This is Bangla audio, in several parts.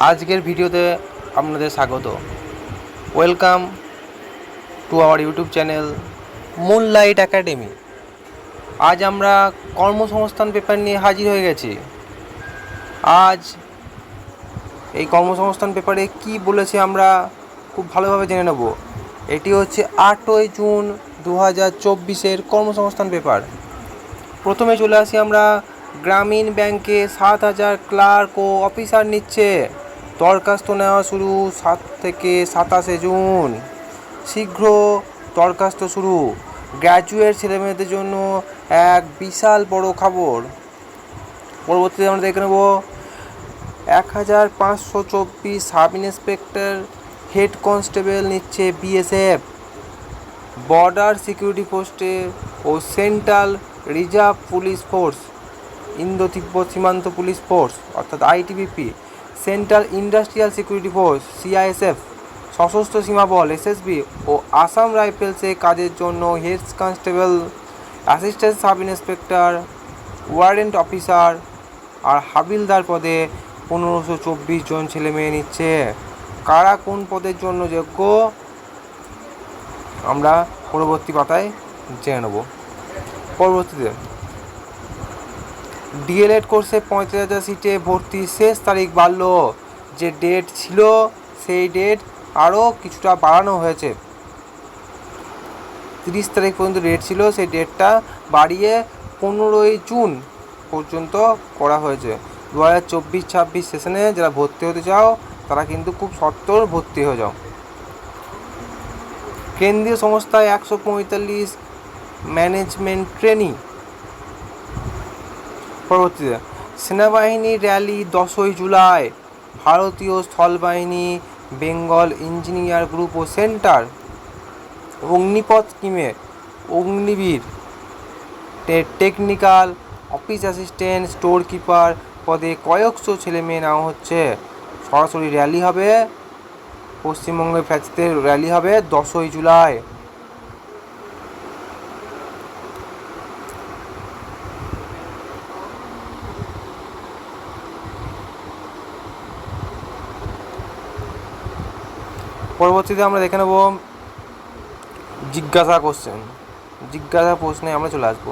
আজকের ভিডিওতে আপনাদের স্বাগত। Welcome to our YouTube channel moonlight academy আজ আমরা কর্মসংস্থান পেপার নিয়ে হাজির হয়ে গেছি। আজ এই কর্মসংস্থান পেপারে কি বলেছে আমরা খুব ভালোভাবে জেনে নেব। এটি হচ্ছে আটই জুন দু হাজার চব্বিশের কর্মসংস্থান পেপার। প্রথমে চলে আসি আমরা, গ্রামীণ ব্যাংকে সাত হাজার ক্লার্ক ও অফিসার নিচ্ছে। দরখাস্ত নেওয়া শুরু সাত থেকে সাতাশে জুন। শীঘ্র দরখাস্ত শুরু। গ্র্যাজুয়েট ছেলেমেয়েদের জন্য এক বিশাল বড় খবর। পরবর্তীতে আমরা দেখে নেব এক হাজার পাঁচশো চব্বিশ সাব ইন্সপেক্টর হেড কনস্টেবল নিচ্ছে বিএসএফ। বর্ডার সিকিউরিটি পোস্টে ও central reserve police force, Indo তিব্বত সীমান্ত পুলিশ ফোর্স, অর্থাৎ ITBP central industrial security force CISF সশস্ত্র সীমা বল এসএসবি ও আসাম রাইফেলসে কাজের জন্য head constable, assistant sub inspector, warrant officer আর হাবিলদার পদে পনেরোশো চব্বিশ জন ছেলে মেয়ে নিচ্ছে। কারা কোন পদের জন্য যোগ্য? আমরা পরবর্তী পাতায় জেনে নেব। পরবর্তীতে ডিএলএড কোর্সে পঁয়ত্রিশ হাজার সিটে ভর্তি শেষ তারিখ বাড়ল। যে ডেট ছিল, সেই ডেট আরও কিছুটা বাড়ানো হয়েছে। তিরিশ তারিখ পর্যন্ত ডেট ছিল, সেই ডেটটা বাড়িয়ে পনেরোই জুন পর্যন্ত করা হয়েছে। দু হাজার চব্বিশ ছাব্বিশ সেশনে যারা ভর্তি হতে চাও, তারা কিন্তু খুব সত্তর ভর্তি হয়ে যাও। কেন্দ্রীয় সংস্থায় একশো পঁয়তাল্লিশ ম্যানেজমেন্ট ট্রেনিং পরবর্তীতে সেনাবাহিনীর র্যালি দশই জুলাই। ভারতীয় স্থলবাহিনী, বেঙ্গল ইঞ্জিনিয়ার গ্রুপ ও সেন্টার অগ্নিপথ স্কিমে Agniveer technical office assistant store keeper পদে কয়েকশো ছেলে মেয়ে নেওয়া হচ্ছে। সরাসরি র্যালি হবে। পশ্চিমবঙ্গের ফ্যাচতে র্যালি হবে দশই জুলাই। পরবর্তীতে আমরা দেখে নেব জিজ্ঞাসা কোশ্চেন জিজ্ঞাসা প্রশ্নে আমরা চলে আসব।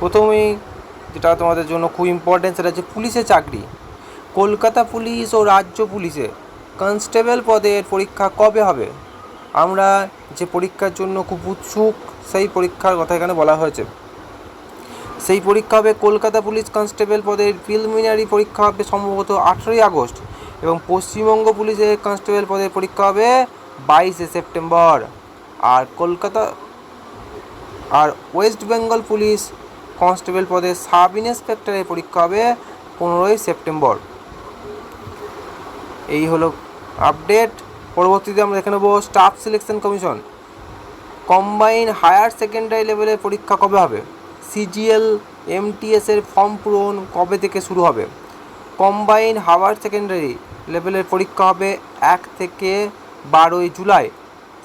প্রথমেই যেটা তোমাদের জন্য খুব ইম্পর্টেন্ট সেটা হচ্ছে পুলিশের চাকরি। কলকাতা পুলিশ ও রাজ্য পুলিশে কনস্টেবল পদের পরীক্ষা কবে হবে? আমরা যে পরীক্ষার জন্য খুব উৎসুক, সেই পরীক্ষার কথা এখানে বলা হয়েছে। সেই পরীক্ষা হবে কলকাতা পুলিশ কনস্টেবল পদের প্রিলিমিনারি পরীক্ষা হবে সম্ভবত আঠেরোই আগস্ট। এবং পশ্চিমবঙ্গ পুলিশের কনস্টেবল পদের পরীক্ষা হবে বাইশে সেপ্টেম্বর। আর কলকাতা, আর ওয়েস্ট বেঙ্গল পুলিশ কনস্টেবল পদে সাব ইন্সপেক্টরের পরীক্ষা হবে পনেরোই সেপ্টেম্বর। এই হলো আপডেট। পরবর্তীতে আমরা দেখে নেব staff selection commission. Combine higher secondary লেভেলের পরীক্ষা কবে হবে? সিজিএল এমটিএসের ফর্ম পূরণ কবে থেকে শুরু হবে? কম্বাইন হাওয়ার সেকেন্ডারি লেভেলের পরীক্ষা হবে এক থেকে বারোই জুলাই।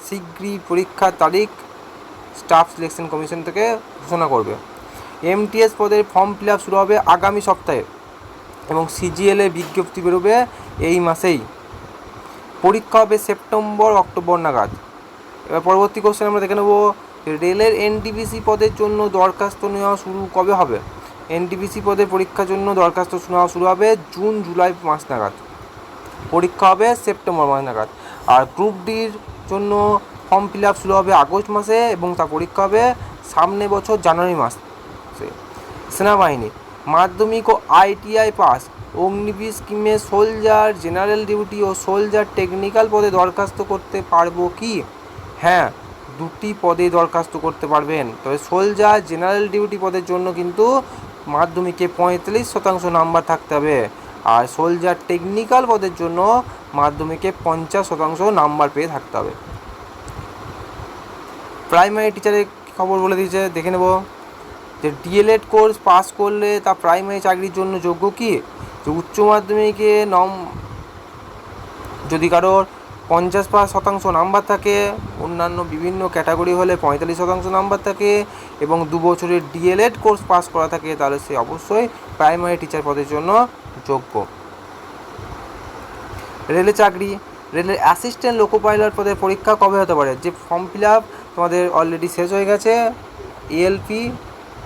শীঘ্রই পরীক্ষার তারিখ স্টাফ সিলেকশন কমিশন থেকে ঘোষণা করবে। এমটিএস পদের ফর্ম ফিল আপ শুরু হবে আগামী সপ্তাহে এবং সিজিএল বিজ্ঞপ্তি বেরোবে এই মাসেই। পরীক্ষা হবে সেপ্টেম্বর, অক্টোবর নাগাদ। এবার পরবর্তী কোশ্চেন আমরা দেখে নেব, রেলের এনটিপিসি পদের জন্য দরখাস্ত নেওয়া শুরু কবে হবে? এনটিপিসি পদের পরীক্ষার জন্য দরখাস্ত নেওয়া শুরু হবে জুন, জুলাই মাস নাগাদ। পরীক্ষা হবে সেপ্টেম্বর মাস নাগাদ। আর গ্রুপ ডির জন্য ফর্ম ফিল আপ শুরু হবে আগস্ট মাসে এবং তা পরীক্ষা হবে সামনে বছর জানুয়ারি মাসে সেনাবাহিনী, মাধ্যমিক ও আইটিআই পাস অগ্নিবীর স্কিমে সোলজার জেনারেল ডিউটি ও সোলজার টেকনিক্যাল পদে দরখাস্ত করতে পারব কি? হ্যাঁ দুটি পদে দরখাস্ত করতে পারবেন। তবে সোলজার জেনারেল ডিউটি পদের জন্য কিন্তু মাধ্যমিকে পঁয়তাল্লিশ শতাংশ নাম্বার থাকতে হবে। আর সোলজার টেকনিক্যাল পদের জন্য মাধ্যমিকে পঞ্চাশ শতাংশ নাম্বার পেয়ে থাকতে হবে। প্রাইমারি টিচারের খবর বলে দিয়েছে, দেখে নেব। যে ডিএলএড কোর্স পাস করলে তা প্রাইমারি চাকরির জন্য যোগ্য কি? যে উচ্চ মাধ্যমিকে নম যদি কারোর পঞ্চাশ পাঁচ শতাংশ নাম্বার থাকে, অন্যান্য বিভিন্ন ক্যাটাগরি হলে পঁয়তাল্লিশ শতাংশ নাম্বার থাকে এবং দু বছরের ডিএলএড কোর্স পাস করা থাকে, তাহলে সে অবশ্যই প্রাইমারি টিচার পদের জন্য যোগ্য। রেলে চাকরি, রেলের অ্যাসিস্ট্যান্ট লোকো পাইলট পদের পরীক্ষা কবে হতে পারে? যে ফর্ম ফিল আপ তোমাদের অলরেডি শেষ হয়ে গেছে ইএলপি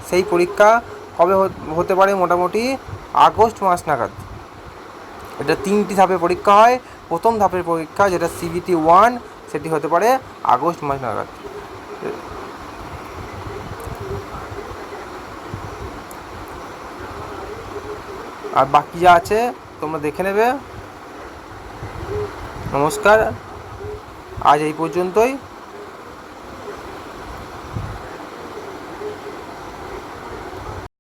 সেই পরীক্ষা কবে হতে পারে? মোটামুটি আগস্ট মাস নাগাদ। এটা তিনটি ধাপে পরীক্ষা হয়। প্রথম ধাপের পরীক্ষা যেটা সিবিটি ওয়ান সেটি হতে পারে আগস্ট মাস নাগাদ। আর বাকি যা আছে, তোমরা দেখে নেবে। নমস্কার। আজ এই পর্যন্তই।